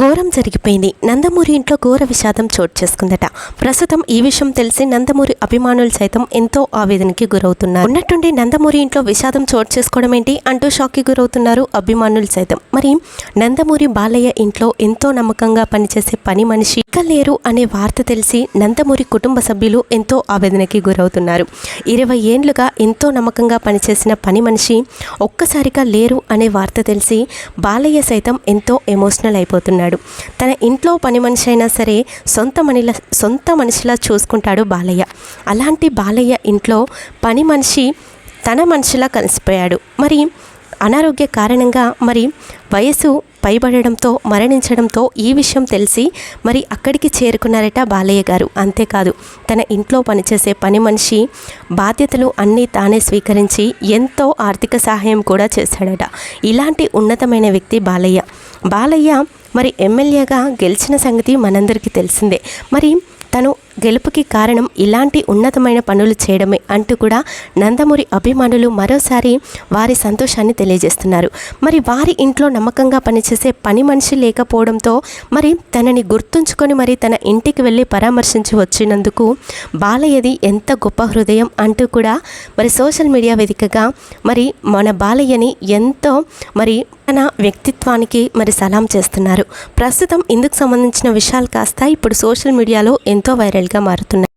ఘోరం జరిగిపోయింది. నందమూరి ఇంట్లో ఘోర విషాదం చోటు చేసుకుందట. ప్రస్తుతం ఈ విషయం తెలిసి నందమూరి అభిమానులు సైతం ఎంతో ఆవేదనకి గురవుతున్నారు. ఉన్నట్టుండి నందమూరి ఇంట్లో విషాదం చోటు చేసుకోవడం ఏంటి అంటూ షాక్కి గురవుతున్నారు అభిమానులు సైతం. మరి నందమూరి బాలయ్య ఇంట్లో ఎంతో నమ్మకంగా పనిచేసే పని మనిషి ఇక లేరు అనే వార్త తెలిసి నందమూరి కుటుంబ సభ్యులు ఎంతో ఆవేదనకి గురవుతున్నారు. ఇరవై ఏండ్లుగా ఎంతో నమ్మకంగా పనిచేసిన పని మనిషి ఒక్కసారిగా లేరు అనే వార్త తెలిసి బాలయ్య సైతం ఎంతో ఎమోషనల్ అయిపోతున్నారు అయిపోతున్నాడు తన ఇంట్లో పని మనిషి అయినా సరే సొంత మనిల సొంత మనిషిలా చూసుకుంటాడు బాలయ్య. అలాంటి బాలయ్య ఇంట్లో పని మనిషి తన మనిషిలా కలిసిపోయాడు. మరి అనారోగ్య కారణంగా మరి వయసు పైబడడంతో మరణించడంతో ఈ విషయం తెలిసి మరి అక్కడికి చేరుకున్నారట బాలయ్య గారు. అంతేకాదు తన ఇంట్లో పనిచేసే పని మనిషి బాధ్యతలు అన్నీ తానే స్వీకరించి ఎంతో ఆర్థిక సహాయం కూడా చేశాడట. ఇలాంటి ఉన్నతమైన వ్యక్తి బాలయ్య. బాలయ్య మరి ఎమ్మెల్యేగా గెలిచిన సంగతి మనందరికీ తెలిసిందే. మరి తను గెలుపుకి కారణం ఇలాంటి ఉన్నతమైన పనులు చేయడమే అంటూ కూడా నందమూరి అభిమానులు మరోసారి వారి సంతోషాన్ని తెలియజేస్తున్నారు. మరి వారి ఇంట్లో నమ్మకంగా పనిచేసే పని మనిషి లేకపోవడంతో మరి తనని గుర్తుంచుకొని మరి తన ఇంటికి వెళ్ళి పరామర్శించి వచ్చినందుకు బాలయ్యది ఎంత గొప్ప హృదయం అంటూ కూడా మరి సోషల్ మీడియా వేదికగా మరి మన బాలయ్యని ఎంతో మరి తన వ్యక్తిత్వానికి మరి సలాం చేస్తున్నారు. ప్రస్తుతం ఇందుకు సంబంధించిన విషయాలు కాస్త ఇప్పుడు సోషల్ మీడియాలో ఎంతో వైరల్గా మారుతున్నాయి.